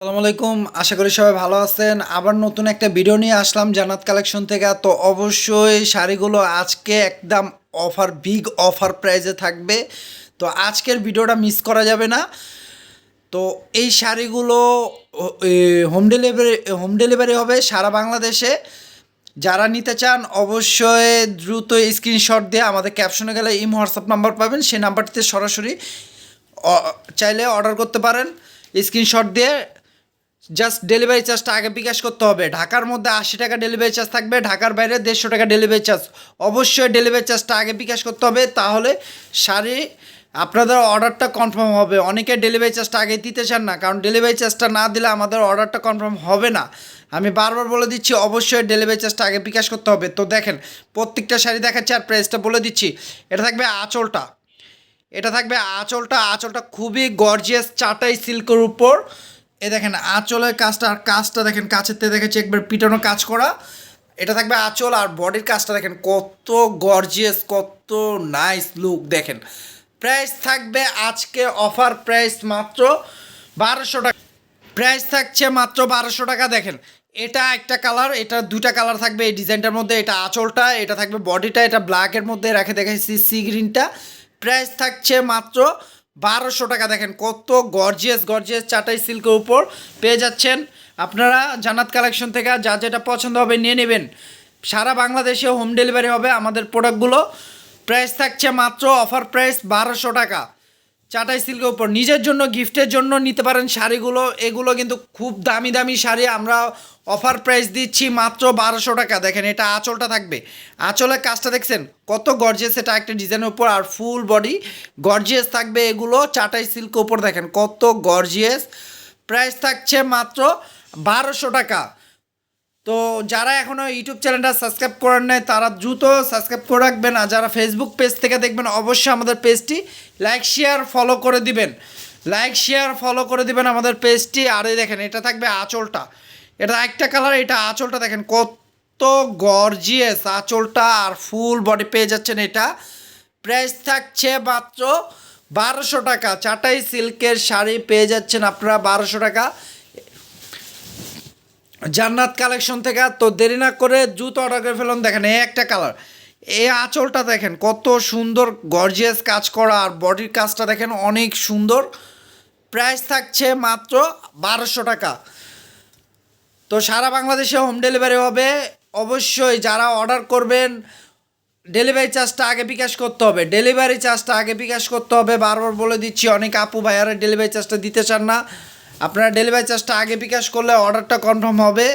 আসসালামু আলাইকুম, আশা করি সবাই ভালো আছেন। আবার নতুন একটা ভিডিও নিয়ে আসলাম জান্নাত কালেকশন থেকে। তো অবশ্যই শাড়িগুলো আজকে একদম অফার বিগ অফার প্রাইজে থাকবে। তো আজকের ভিডিওটা মিস করা যাবে না। তো এই শাড়িগুলো হোম ডেলিভারি হোম ডেলিভারি হবে সারা বাংলাদেশে। যারা নিতে চান, অবশ্যই দ্রুত স্ক্রিনশট দিয়ে আমাদের ক্যাপশনে গেলে ইম হোয়াটসঅ্যাপ নাম্বার পাবেন। সেই নাম্বারটিতে সরাসরি চাইলে অর্ডার করতে পারেন। স্ক্রিনশট দিয়ে জাস্ট ডেলিভারি চার্জটা আগে বিকাশ করতে হবে। ঢাকার মধ্যে আশি টাকা ডেলিভারি চার্জ থাকবে, ঢাকার বাইরে দেড়শো টাকা ডেলিভারি চার্জ অবশ্যই ডেলিভারি চার্জটা আগে বিকাশ করতে হবে, তাহলে শাড়ি আপনাদের অর্ডারটা কনফার্ম হবে। অনেকে ডেলিভারি চার্জটা আগে দিতে চান না, কারণ ডেলিভারি চার্জটা না দিলে আমাদের অর্ডারটা কনফার্ম হবে না। আমি বারবার বলে দিচ্ছি, অবশ্যই ডেলিভারি চার্জটা আগে বিকাশ করতে হবে। তো দেখেন, প্রত্যেকটা শাড়ি দেখাচ্ছি আর প্রাইসটা বলে দিচ্ছি। এটা থাকবে আঁচলটা। এটা থাকবে আঁচলটা। আঁচলটা খুবই গর্জিয়াস চাটাই সিল্কের উপর। এ দেখেন, আঁচলের কাজটা আর কাজটা দেখেন, কাছের থেকে দেখেছি, একবার পিটানো কাজ করা। এটা থাকবে আঁচল আর বডির কাজটা দেখেন, কত গর্জিয়াস কত নাইস লুক দেখেন। প্রাইস থাকবে আজকে অফার প্রাইস মাত্র বারোশো টাকা। প্রাইস থাকছে মাত্র বারোশো টাকা, দেখেন। এটা একটা কালার এটা দুটা কালার থাকবে এই ডিজাইনটার মধ্যে। এটা আঁচলটা, এটা থাকবে বডিটা এটা ব্ল্যাকের মধ্যে রেখে দেখাইছি সি গ্রিনটা প্রাইস থাকছে মাত্র বারোশো টাকা দেখেন কত গর্জিয়াস গর্জিয়াস চাটাই সিল্কের উপর পেয়ে যাচ্ছেন। আপনারা জান্নাত কালেকশন থেকে যা যেটা পছন্দ হবে নিয়ে নেবেন। সারা বাংলাদেশে হোম ডেলিভারি হবে আমাদের প্রোডাক্টগুলো প্রাইস থাকছে মাত্র অফার প্রাইস বারোশো টাকা। চাটাই সিল্কের উপর। নিজের জন্য, গিফটের জন্য নিতে পারেন শাড়িগুলো। এগুলো কিন্তু খুব দামি দামি শাড়ি। আমরা অফার প্রাইস দিচ্ছি মাত্র বারোশো টাকা। দেখেন, এটা আঁচলটা থাকবে। আঁচলের কাজটা দেখছেন? কত গর্জিয়াস এটা একটা ডিজাইনের উপর আর ফুল বডি গর্জিয়াস থাকবে এগুলো চাটাই সিল্কের উপর। দেখেন, কত গর্জিয়াস প্রাইস থাকছে মাত্র বারোশো টাকা। তো যারা এখনও ইউটিউব চ্যানেলটা সাবস্ক্রাইব করেন নাই, তারা দ্রুত সাবস্ক্রাইব করে রাখবেন। আর যারা ফেসবুক পেজ থেকে দেখবেন, অবশ্যই আমাদের পেজটি লাইক শেয়ার ফলো করে দিবেন। লাইক শেয়ার ফলো করে দিবেন আমাদের পেজটি আর এই দেখেন, এটা থাকবে আঁচলটা। এটা একটা কালার এটা আঁচলটা দেখেন, কত গর্জিয়াস আঁচলটা। আর ফুল বডি পেয়ে যাচ্ছেন এটা। প্রাইস থাকছে মাত্র বারোশো টাকা। চাটাই সিল্কের শাড়ি পেয়ে যাচ্ছেন আপনারা বারোশো টাকা। জান্নাত কালেকশন থেকে তো দেরি না করে জুতো অর্ডার করে ফেলুন। দেখেন এই একটা কালার এই আঁচলটা দেখেন, কত সুন্দর গর্জিয়াস কাজ করা আর বডির কাজটা দেখেন অনেক সুন্দর। প্রাইস থাকছে মাত্র বারোশো টাকা। তো সারা বাংলাদেশে হোম ডেলিভারি হবে। অবশ্যই যারা অর্ডার করবেন ডেলিভারি চার্জটা আগে বিকাশ করতে হবে। ডেলিভারি চার্জটা আগে বিকাশ করতে হবে। বারবার বলে দিচ্ছি, অনেক আপু ভাইয়ারা ডেলিভারি চার্জটা দিতে চান না। আপনারা ডেলিভারি চার্জটা আগে বিকাশ করলে অর্ডারটা কনফার্ম হবে।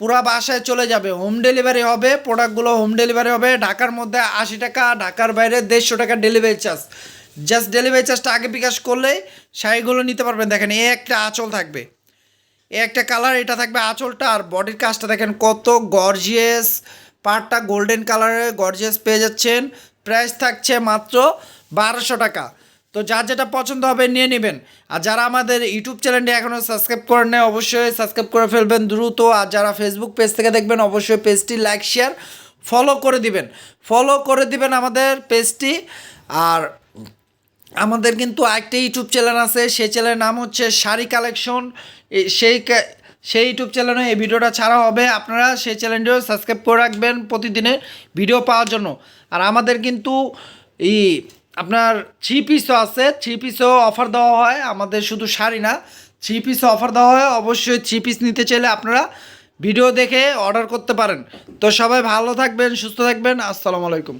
পুরা বাসায় চলে যাবে। হোম ডেলিভারি হবে প্রোডাক্টগুলো হোম ডেলিভারি হবে। ঢাকার মধ্যে আশি টাকা, ঢাকার বাইরে দেড়শো টাকা ডেলিভারি চার্জ জাস্ট ডেলিভারি চার্জটা আগে বিকাশ করলেই শাড়িগুলো নিতে পারবেন। দেখেন, এ একটা আঁচল থাকবে। এ একটা কালার এটা থাকবে আঁচলটা। আর বডির কাজটা দেখেন, কত গর্জিয়াস পার্টটা গোল্ডেন কালারের গর্জিয়াস পেয়ে যাচ্ছেন। প্রাইস থাকছে মাত্র বারোশো টাকা। তো যার যেটা পছন্দ হবে নিয়ে নেবেন। আর যারা আমাদের ইউটিউব চ্যানেলটি এখনও সাবস্ক্রাইব করেন নাই, অবশ্যই সাবস্ক্রাইব করে ফেলবেন দ্রুত। আর যারা ফেসবুক পেজ থেকে দেখবেন, অবশ্যই পেজটি লাইক শেয়ার ফলো করে দিবেন। ফলো করে দিবেন আমাদের পেজটি আর আমাদের কিন্তু একটা ইউটিউব চ্যানেল আছে, সেই চ্যানেলের নাম হচ্ছে শাড়ি কালেকশন। সেই সেই ইউটিউব চ্যানেলে এই ভিডিওটা ছাড়া হবে। আপনারা সেই চ্যানেলটিও সাবস্ক্রাইব করে রাখবেন প্রতিদিনের ভিডিও পাওয়ার জন্য। আর আমাদের কিন্তু এই আপনার থ্রি পিসও আছে থ্রি পিসও অফার দেওয়া হয়, আমাদের শুধু শাড়ি না থ্রি পিসও অফার দেওয়া হয়, অবশ্যই থ্রি পিস নিতে চাইলে আপনারা ভিডিও দেখে অর্ডার করতে পারেন। তো সবাই ভালো থাকবেন, সুস্থ থাকবেন, আসসালামু আলাইকুম।